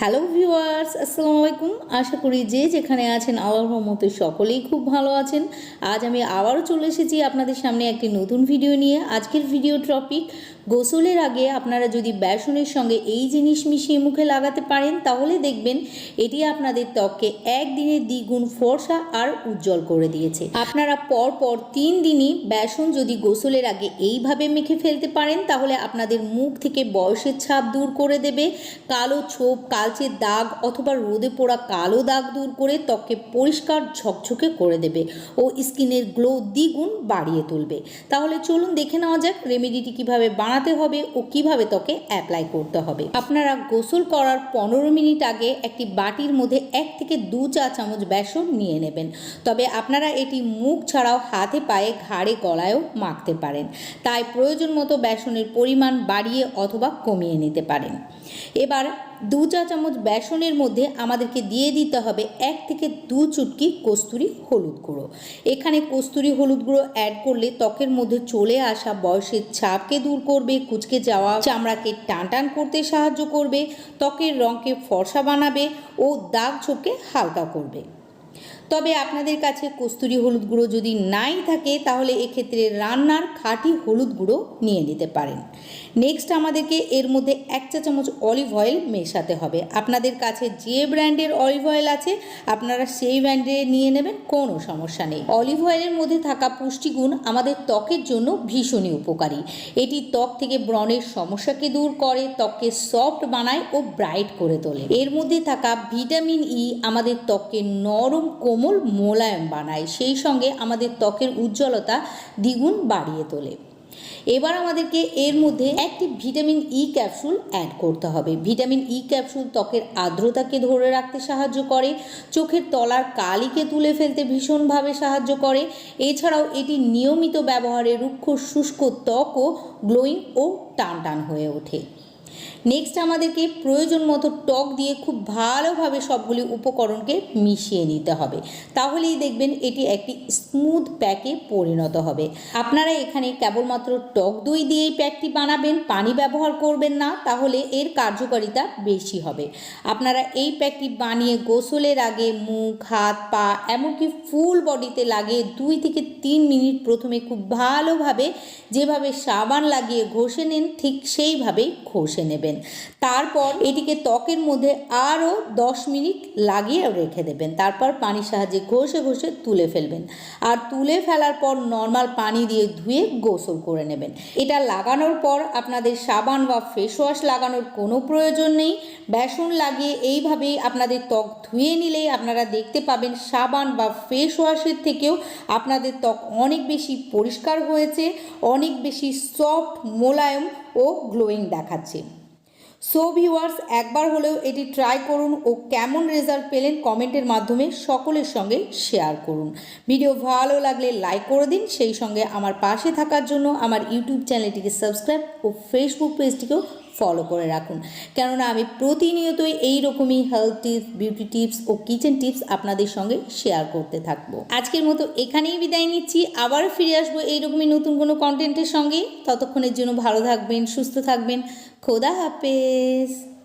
Hello viewers, আসসালামু আলাইকুম। আশা করি যে যেখানে আছেন আল্লাহর মতো সকলেই খুব ভালো আছেন। আজ আমি আবারও চলে এসেছি আপনাদের সামনে একটি নতুন ভিডিও নিয়ে। আজকের ভিডিও টপিক, গোসলের আগে আপনারা যদি বেসনের সঙ্গে এই জিনিস মিশিয়ে মুখে লাগাতে পারেন, তাহলে দেখবেন এটি আপনাদের ত্বককে একদিনে দ্বিগুণ ফর্সা আর উজ্জ্বল করে দিয়েছে। আপনারা পর পর তিন দিনই বেসন যদি গোসলের আগে এইভাবে মেখে ফেলতে পারেন, তাহলে আপনাদের মুখ থেকে বয়সের ছাপ দূর করে দেবে। কালো ছোপ কালচে দাগ অথবা রোদে পোড়া কালো দাগ দূর করে ত্বককে পরিষ্কার ঝকঝকে করে দেবে ও স্কিনের গ্লো দ্বিগুণ বাড়িয়ে তুলবে। তাহলে চলুন দেখে নেওয়া যাক রেমেডিটি কীভাবে বানাতে হবে ও কীভাবে ত্বকে অ্যাপ্লাই করতে হবে। আপনারা গোসল করার পনেরো মিনিট আগে একটি বাটির মধ্যে এক থেকে দু চা চামচ বেসন নিয়ে নেবেন। তবে আপনারা এটি মুখ ছাড়াও হাতে পায়ে ঘাড়ে গলায়ও মাখতে পারেন। তাই প্রয়োজন মতো বেসনের পরিমাণ বাড়িয়ে অথবা কমিয়ে নিতে পারেন। এবার দু চা চামচ বেসনের মধ্যে আমাদেরকে দিয়ে দিতে হবে এক থেকে দু চুটকি কস্তুরি হলুদ গুঁড়ো। এখানে কস্তুরি হলুদ গুঁড়ো অ্যাড করলে ত্বকের মধ্যে চলে আসা বয়সের ছাপকে দূর করবে, কুচকে যাওয়া চামড়াকে টান টান করতে সাহায্য করবে, ত্বকের রঙকে ফর্সা বানাবে ও দাগ ছোপকে হালকা করবে। তবে আপনাদের কাছে কস্তুরি হলুদ গুঁড়ো যদি নাই থাকে, তাহলে এক্ষেত্রে রান্নার খাঁটি হলুদ গুঁড়ো নিয়ে নিতে পারেন। নেক্সট আমাদেরকে এর মধ্যে এক চা চামচ অলিভ অয়েল মেশাতে হবে। আপনাদের কাছে যে ব্র্যান্ডের অলিভ অয়েল আছে, আপনারা সেই ব্র্যান্ডে নিয়ে নেবেন, কোনো সমস্যা নেই। অলিভ অয়েলের মধ্যে থাকা পুষ্টিগুণ আমাদের ত্বকের জন্য ভীষণই উপকারী। এটি ত্বক থেকে ব্রণের সমস্যাকে দূর করে, ত্বককে সফট বানায় ও ব্রাইট করে তোলে। এর মধ্যে থাকা ভিটামিন ই আমাদের ত্বককে নরম কোমল মোলায়েম বানায়। সেই সঙ্গে আমাদের ত্বকের উজ্জ্বলতা দ্বিগুণ বাড়িয়ে তোলে। এবার আমাদেরকে এর মধ্যে একটি ভিটামিন ই ক্যাপসুল অ্যাড করতে হবে। ভিটামিন ই ক্যাপসুল ত্বকের আর্দ্রতাকে ধরে রাখতে সাহায্য করে, চোখের তলার কালিকে তুলে ফেলতে ভীষণভাবে সাহায্য করে। এছাড়াও এটি নিয়মিত ব্যবহারে রুক্ষ শুষ্ক ত্বকও গ্লোয়িং ও টান টান হয়ে ওঠে। নেক্সট আমাদেরকে প্রয়োজন মতো টক দিয়ে খুব ভালোভাবে সবগুলি উপকরণকে মিশিয়ে নিতে হবে। তাহলেই দেখবেন এটি একটি স্মুথ প্যাকে পরিণত হবে। আপনারা এখানে কেবলমাত্র টক দই দিয়েই প্যাকটি বানাবেন, পানি ব্যবহার করবেন না, তাহলে এর কার্যকারিতা বেশি হবে। আপনারা এই প্যাকটি বানিয়ে গোসলের আগে মুখ, হাত, পা, এমনকি ফুল বডিতে লাগিয়ে দুই থেকে তিন মিনিট প্রথমে খুব ভালোভাবে যেভাবে সাবান লাগিয়ে ঘষে নেন, ঠিক সেইভাবেই ঘষে নেবেন। তারপর এটিকে ত্বকের মধ্যে আরও দশ মিনিট লাগিয়ে রেখে দেবেন। তারপর পানির সাহায্যে ঘষে ঘষে তুলে ফেলবেন। আর তুলে ফেলার পর নর্মাল পানি দিয়ে ধুয়ে গোসল করে নেবেন। এটা লাগানোর পর আপনাদের সাবান বা ফেস ওয়াশ লাগানোর কোনো প্রয়োজন নেই। বেসন লাগিয়ে এইভাবেই আপনাদের ত্বক ধুয়ে নিলেই আপনারা দেখতে পাবেন সাবান বা ফেস ওয়াশের থেকেও আপনাদের ত্বক অনেক বেশি পরিষ্কার হয়েছে, অনেক বেশি সফট মোলায়েম ও গ্লোয়িং দেখাচ্ছে। সো ভিউয়ার্স একবার হলেও এটি ট্রাই করুন ও কেমন রেজাল্ট পেলেন কমেন্টের মাধ্যমে সকলের সঙ্গে শেয়ার করুন। ভিডিও ভালো লাগলে লাইক করে দিন, সেই সঙ্গে আমার পাশে থাকার জন্য আমার ইউটিউব চ্যানেলটিকে সাবস্ক্রাইব ও ফেসবুক পেজটিকেও ফলো করে রাখুন। কেননা আমি প্রতিনিয়তই এই রকমই হেলথ টিপস বিউটি টিপস ও কিচেন টিপস আপনাদের সঙ্গে শেয়ার করতে থাকব। আজকের মতো এখানেই বিদায় নিচ্ছি। আবার ফিরে আসব এইরকমই নতুন কোনো কন্টেন্টের সঙ্গে। ততক্ষণের জন্য ভালো থাকবেন, সুস্থ থাকবেন। খোদা হাফেজ।